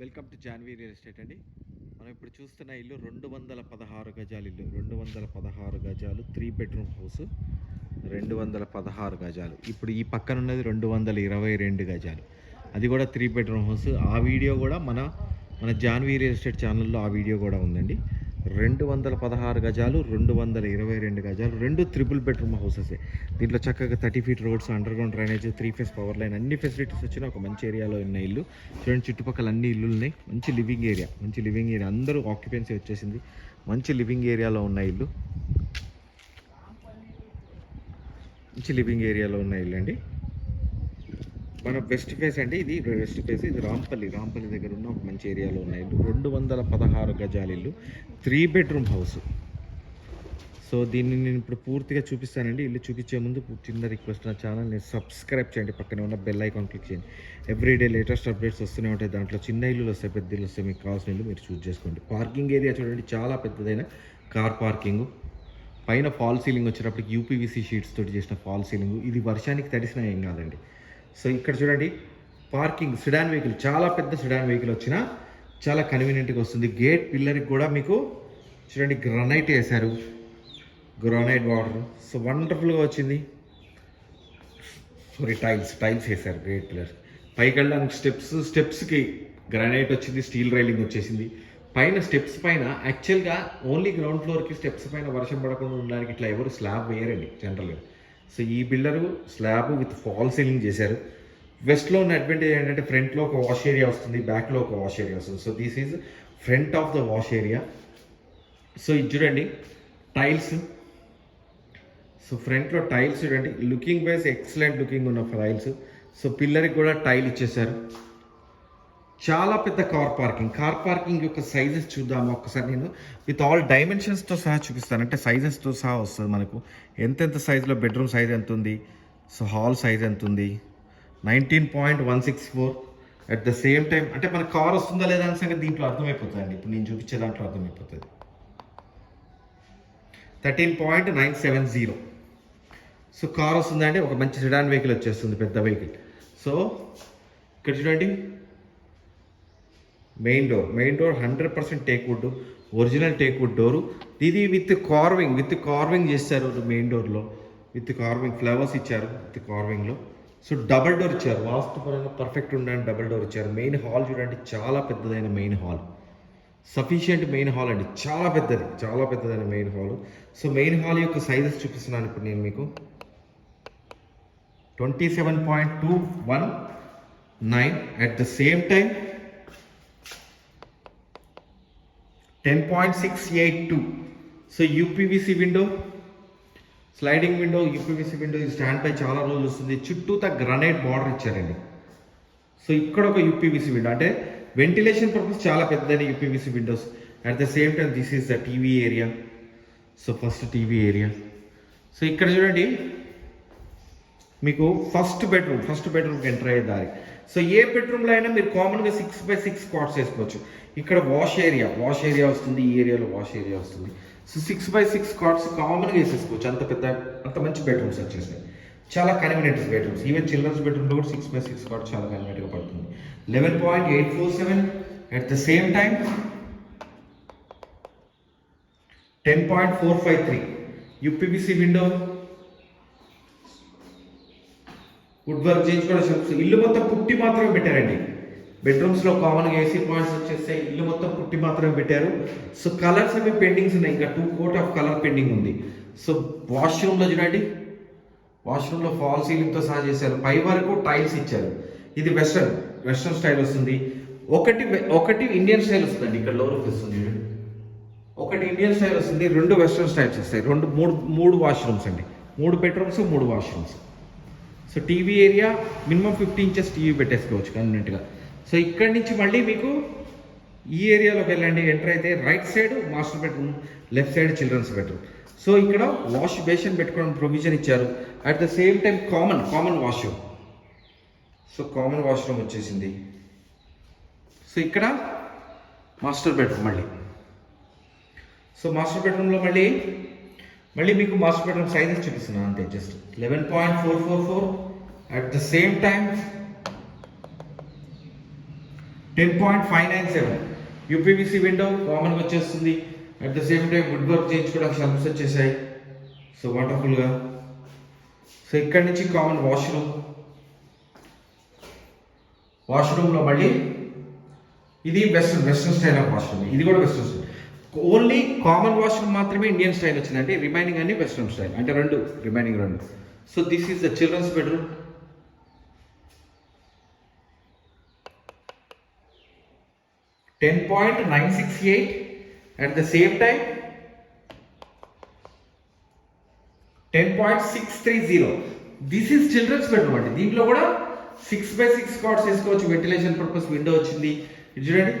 Welcome to Jahnavi real estate అండి. మనం ఇప్పుడు చూస్తున్న ఇల్లు రెండు వందల పదహారు గజాలు ఇల్లు. రెండు వందల పదహారు గజాలు త్రీ బెడ్రూమ్ హౌస్ రెండు వందల పదహారు గజాలు. ఇప్పుడు ఈ పక్కన ఉన్నది రెండు వందల ఇరవై రెండు గజాలు. అది కూడా త్రీ బెడ్రూమ్ హౌస్ ఆ వీడియో కూడా మన మన జాన్వీ రియల్ ఎస్టేట్ ఛానల్లో ఆ వీడియో కూడా ఉందండి. రెండు వందల పదహారు గజాలు రెండు వందల ఇరవై రెండు గజాలు రెండు త్రిపుల్ బెడ్రూమ్ హౌసెస్ దీంట్లో చక్కగా thirty feet roads underground drainage three phase power line అన్ని ఫెసిలిటీస్ వచ్చిన ఒక మంచి ఏరియాలో ఉన్న ఇల్లు. చూడండి చుట్టుపక్కల అన్ని ఇల్లు ఉన్నాయి మంచి లివింగ్ ఏరియా మంచి లివింగ్ ఏరియా అందరూ ఆక్యుపెన్సీ వచ్చేసింది. మంచి లివింగ్ ఏరియాలో ఉన్న ఇల్లు. మంచి లివింగ్ ఏరియాలో ఉన్న ఇల్లు అండి. మన వెస్ట్ ఫేస్ అండి ఇది వెస్ట్ ఫేస్ ఇది రాంపల్లి. రాంపల్లి దగ్గర ఉన్న ఒక మంచి ఏరియాలో ఉన్నాయి. రెండు వందల పదహారు గజాలిల్లు త్రీ బెడ్రూమ్ హౌస్ సో దీన్ని నేను ఇప్పుడు పూర్తిగా చూపిస్తానండి. ఇల్లు చూపించే ముందు చిన్న రిక్వెస్ట్ నా ఛానల్ని సబ్స్క్రైబ్ చేయండి. పక్కనే ఉన్న బెల్ ఐకాన్ క్లిక్ చేయండి. ఎవ్రీడే లేటెస్ట్ అప్డేట్స్ వస్తూనే ఉంటాయి. దాంట్లో చిన్న ఇల్లులు వస్తాయి పెద్ద ఇల్లు వస్తాయి. మీకు కావాల్సిన ఇల్లు మీరు చూస్ చేసుకోండి. పార్కింగ్ ఏరియా చూడండి చాలా పెద్దదైన కార్ పార్కింగ్ పైన ఫాల్ సీలింగ్ వచ్చేటప్పటికి యూపీవీసీ షీట్స్ తోటి చేసిన ఫాల్ సీలింగ్ ఇది వర్షానికి తడిసిన ఏం కాదండి. సో ఇక్కడ చూడండి పార్కింగ్ సిడాన్ వెహికల్ చాలా పెద్ద సిడాన్ వెహికల్ వచ్చినా చాలా కన్వీనియంట్గా వస్తుంది. గేట్ పిల్లర్కి కూడా మీకు చూడండి గ్రనైట్ వేశారు. గ్రానైట్ వాటర్ సో వండర్ఫుల్గా వచ్చింది. సారీ టైల్స్ టైల్స్ వేశారు గేట్ పిల్లర్స్ పైకి వెళ్ళడానికి స్టెప్స్ స్టెప్స్కి గ్రనైట్ వచ్చింది స్టీల్ రైలింగ్ వచ్చేసింది. పైన స్టెప్స్ పైన యాక్చువల్గా ఓన్లీ గ్రౌండ్ ఫ్లోర్కి స్టెప్స్ పైన వర్షం పడకుండా ఉండడానికి ఇట్లా ఎవరు స్లాబ్ వేయరండి జనరల్గా సో ఈ builder slab with fall ceiling చేశారు. వెస్ట్లో ఉన్న అడ్వాంటేజ్ ఏంటంటే ఫ్రంట్లో ఒక వాష్ ఏరియా వస్తుంది బ్యాక్లో ఒక వాష్ ఏరియా వస్తుంది. So this is front of the wash area. So ఇది చూడండి టైల్స్. సో ఫ్రంట్లో టైల్స్ చూడండి లుకింగ్ వైజ్ ఎక్సలెంట్ లుకింగ్ ఉన్న టైల్స్. సో పిల్లర్కి కూడా టైల్ ఇచ్చేసారు చాలా పెద్ద కార్ పార్కింగ్ కార్ పార్కింగ్ యొక్క సైజెస్ చూద్దాము. ఒక్కసారి నేను విత్ ఆల్ డైమెన్షన్స్తో సహా చూపిస్తాను. అంటే సైజెస్తో సహా వస్తుంది మనకు. ఎంతెంత సైజులో బెడ్రూమ్ సైజ్ ఎంత ఉంది? సో హాల్ సైజ్ ఎంత ఉంది? Nineteen point one six four at the same time అంటే మన కార్ వస్తుందా లేదా అని సంగతి దీంట్లో అర్థమైపోతుంది అండి ఇప్పుడు నేను చూపించే దాంట్లో అర్థమైపోతుంది. Thirteen point nine seven zero so car వస్తుందంటే ఒక మంచి సెడాన్ వెహికల్ వచ్చేస్తుంది పెద్ద వెహికల్ సో ఇక్కడ చూడండి. Main door. Main door hundred percent teak wood original teak wood door. ఇది విత్ కార్వింగ్ విత్ కార్వింగ్ చేశారు మెయిన్ డోర్లో. విత్ కార్వింగ్ ఫ్లవర్స్ ఇచ్చారు విత్ కార్వింగ్లో సో డబల్ డోర్ ఇచ్చారు. వాస్తుపరంగా పర్ఫెక్ట్ ఉండడానికి డబల్ డోర్ ఇచ్చారు. మెయిన్ హాల్ చూడండి చాలా పెద్దదైన main hall. Sufficient main hall అండి. చాలా పెద్దది చాలా పెద్దదైన main hall. So main hall యొక్క సైజెస్ చూపిస్తున్నాను ఇప్పుడు నేను మీకు. Twenty seven point two one nine. At the same time ten point six eight two so UPVC window sliding window UPVC window ఇది స్టాండ్ పై చాలా రోజులు వస్తుంది. చుట్టూత గ్రనైట్ బార్డర్ ఇచ్చారండి. సో ఇక్కడ ఒక యూపీవీసీ విండో అంటే వెంటిలేషన్ పర్పస్ చాలా పెద్దది UPVC windows at the same time this is the TV area so first TV area so ఇక్కడ చూడండి. మీకు ఫస్ట్ బెడ్రూమ్ ఫస్ట్ బెడ్రూమ్కి ఎంటర్ అయ్యే దారి. సో ఏ బెడ్రూమ్లో అయినా మీరు కామన్గా సిక్స్ బై సిక్స్ స్పాట్స్ వేసుకోవచ్చు ఇక్కడ వాష్ ఏరియా వాష్ ఏరియా వస్తుంది ఈ ఏరియాలో వాష్ ఏరియా వస్తుంది. So six by six cards కామన్గా వేసేసుకోవచ్చు. అంత పెద్ద అంత మంచి బెడ్రూమ్స్ వచ్చేసాయి చాలా కన్వీనియంట్ బెడ్రూమ్స్ ఈవెన్ చిల్డ్రన్స్ బెడ్రూమ్లో కూడా సిక్స్ బై సిక్స్ కార్డ్స్ చాలా కన్వీనియంట్గా పడుతుంది. Eleven point eight four seven at the same time ten point four five three UPVC window wood work చేయించుకోవడం ఇల్లు మొత్తం పుట్టి మాత్రమే పెట్టారండి. బెడ్రూమ్స్లో కామన్గా ఏసీ పాయింట్స్ వచ్చేస్తే ఇల్లు మొత్తం పుట్టి మాత్రమే పెట్టారు. సో కలర్స్ అవి పెండింగ్స్ ఉన్నాయి. ఇంకా two coat of colour pending ఉంది. సో వాష్రూమ్లో చూడండి. వాష్రూమ్లో ఫాల్ సీలింగ్తో సహా చేశారు. పై వరకు టైల్స్ ఇచ్చారు. ఇది వెస్ట్రన్ వెస్ట్రన్ స్టైల్ వస్తుంది. ఒకటి ఒకటి ఇండియన్ స్టైల్ వస్తుందండి. ఇక్కడ లో రూఫ్ వస్తుంది చూడండి. ఒకటి ఇండియన్ స్టైల్ వస్తుంది. రెండు వెస్ట్రన్ స్టైల్స్ వస్తాయి. రెండు మూడు మూడు వాష్రూమ్స్ అండి. మూడు బెడ్రూమ్స్ మూడు washrooms so TV area minimum fifty inches TV పెట్టేసుకోవచ్చు కన్వీనెంట్గా సో ఇక్కడి నుంచి మళ్ళీ మీకు ఈ ఏరియాలోకి వెళ్ళండి. ఎంటర్ అయితే right side master bedroom left side children's bedroom so ఇక్కడ వాష్ బేషన్ పెట్టుకోవడం ప్రొవిజన్ ఇచ్చారు. At the same time common common washroom so common washroom వచ్చేసింది. సో ఇక్కడ మాస్టర్ బెడ్రూమ్ మళ్ళీ. సో మాస్టర్ బెడ్రూమ్లో మళ్ళీ మళ్ళీ మీకు మాస్టర్ బెడ్రూమ్ సైజెస్ చూపిస్తున్నాను అంతే just eleven point four four four at the same time ten point five nine seven UPVC window కామన్గా వచ్చేస్తుంది. At the same time wood work చేయించుకోవడానికి షెల్ఫ్స్ వచ్చేసాయి. సో వండర్ఫుల్గా సో ఇక్కడి నుంచి కామన్ వాష్రూమ్ వాష్రూమ్లో మళ్ళీ ఇది western western style of washroom ఇది కూడా western style only common washroom మాత్రమే ఇండియన్ స్టైల్ వచ్చిందంటే రిమైనింగ్ అన్ని వెస్ట్రన్ స్టైల్ అంటే రెండు రిమైనింగ్ రెండు. So this is the children's bedroom ten point nine six eight at the same time ten point six three zero this is children's bedroom అండి దీంట్లో కూడా six by six cards వేసుకోవచ్చు. Ventilation purpose window వచ్చింది. చూడండి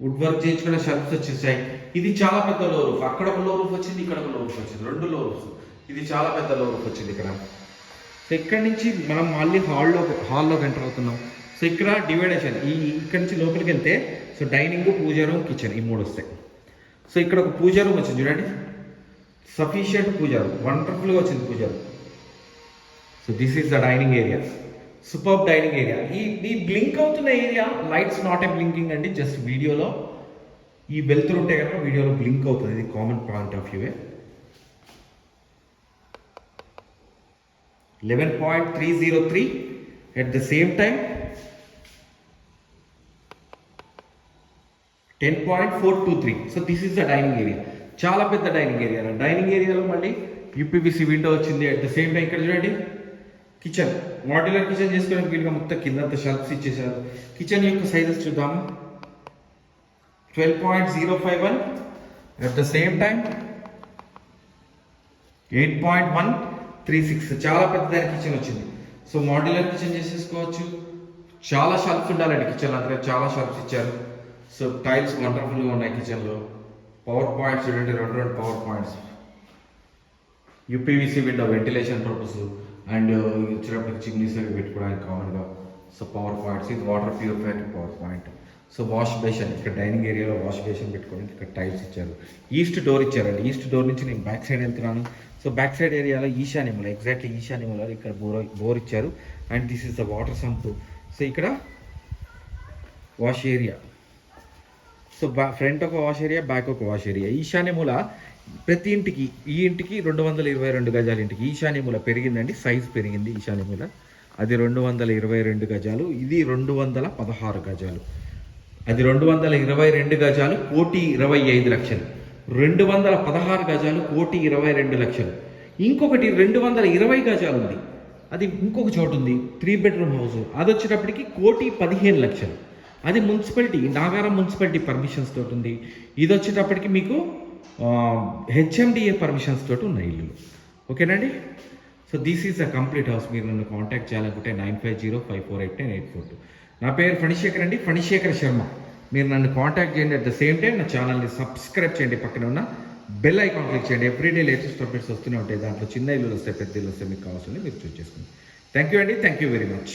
wood work చేయించుకున్న షర్ప్స్ వచ్చేసాయి. ఇది చాలా పెద్ద లో రూఫ్ అక్కడ ఒక లో రూఫ్ వచ్చింది ఇక్కడ ఒక లో రూఫ్ వచ్చింది. రెండు లో రూఫ్ ఇది చాలా పెద్ద లో రూఫ్ వచ్చింది ఇక్కడ. సో ఇక్కడి నుంచి మనం మళ్ళీ హాల్లో హాల్లోకి ఎంటర్ అవుతున్నాం? సో ఇక్కడ డివైడేషన్. ఈ ఇక్కడ నుంచి లోపలికి వెళ్తే so dining puja room kitchen ఈ మూడు వస్తాయి. సో ఇక్కడ ఒక పూజ రూమ్ వచ్చింది చూడండి. Sufficient puja room. వండర్ఫుల్గా వచ్చింది puja room. So this is the dining area super dining area ఈ ఈ బ్లింక్ అవుతున్న area lights not a blinking అండి జస్ట్ వీడియోలో ఈ వెళ్తురు ఉంటే కనుక వీడియోలో బ్లింక్ అవుతుంది ఇది common point of view eleven point three zero three at the same time ten point four two three so this is the dining area చాలా పెద్ద డైనింగ్ ఏరియా డైనింగ్ ఏరియాలో మళ్ళీ యూపీబీసీ విండో వచ్చింది. అట్ ద సేమ్ టైం ఇక్కడ చూడండి kitchen modular kitchen చేసుకోవడానికి వీలుగా మొత్తం కిందంత షెల్ఫ్స్ ఇచ్చేసారు కిచెన్ యొక్క సైజెస్ చూద్దాము. Twelve point zero five one at the same time eight point one three six చాలా పెద్దదైన కిచెన్ వచ్చింది. సో మాడ్యులర్ కిచెన్ చేసేసుకోవచ్చు. చాలా షెల్ఫ్స్ ఉండాలండి కిచెన్ అందుకే చాలా షెల్ఫ్స్ ఇచ్చారు. సో టైల్స్ వండర్ఫుల్గా ఉన్నాయి కిచెన్లో పవర్ పాయింట్స్ చూడండి రెండు రెండు power points UPVC window ventilation purpose and వచ్చినప్పుడు చిమ్నీస్ అవి పెట్టుకోవడానికి కామన్గా సో పవర్ పాయింట్స్ ఇది water purifier power point so wash basin ఇక్కడ డైనింగ్ ఏరియాలో వాష్ బేషన్ పెట్టుకోవడానికి ఇక్కడ టైల్స్ ఇచ్చారు. ఈస్ట్ డోర్ ఇచ్చారండి. ఈస్ట్ డోర్ నుంచి నేను బ్యాక్ సైడ్ వెళ్తున్నాను. సో బ్యాక్ సైడ్ ఏరియాలో ఈశాన్యములు ఎగ్జాక్ట్లీ ఈశాన్యములో ఇక్కడ బోర్ బోర్ ఇచ్చారు. And this is the water sump so ఇక్కడ వాష్ ఏరియా సో బా ఫ్రంట్ ఒక వాష్ ఏరియా బ్యాక్ ఒక వాష్ ఏరియా. ఈశాన్య మూల ప్రతి ఇంటికి ఈ ఇంటికి రెండు వందల ఇరవై రెండు గజాల ఇంటికి ఈశాన్య మూల పెరిగిందండి సైజ్ పెరిగింది ఈశాన్య మూల. అది రెండు వందల ఇరవై రెండు గజాలు ఇది రెండు వందల పదహారు గజాలు. అది రెండు వందల ఇరవై రెండు గజాలు కోటి ఇరవై ఐదు లక్షలు. రెండు వందల పదహారు గజాలు కోటి ఇరవై రెండు లక్షలు. ఇంకొకటి రెండు వందల ఇరవై గజాలు ఉంది. అది ఇంకొక చోటు ఉంది త్రీ బెడ్రూమ్ హౌస్ అది వచ్చేటప్పటికి కోటి పదిహేను లక్షలు. అది మున్సిపాలిటీ నాగారం మున్సిపాలిటీ పర్మిషన్స్ తోటి ఉంది. ఇది వచ్చేటప్పటికి మీకు హెచ్ఎండిఏ పర్మిషన్స్ తోటి ఉన్నాయి ఇల్లు ఓకేనండి? So this is a complete house మీరు నన్ను కాంటాక్ట్ చేయాలనుకుంటే nine five zero five four eight nine eight four two నా పేరు ఫణిశేఖర్ అండి. ఫణిశేఖర్ శర్మ. మీరు నన్ను కాంటాక్ట్ చేయండి అట్ ద సేమ్ టైం నా ఛానల్ని సబ్స్క్రైబ్ చేయండి పక్కన ఉన్న బెల్ ఐకాన్ క్లిక్ చేయండి. ఎవ్రీడే లేటెస్ట్ అప్డేట్స్ వస్తూనే ఉంటాయి. దాంట్లో చిన్న ఇల్లు వస్తాయి పెద్ద ఇల్లు వస్తాయి మీకు కావాల్సింది మీరు చూస్ చేసుకోండి. థ్యాంక్ యూ అండి. Thank you very much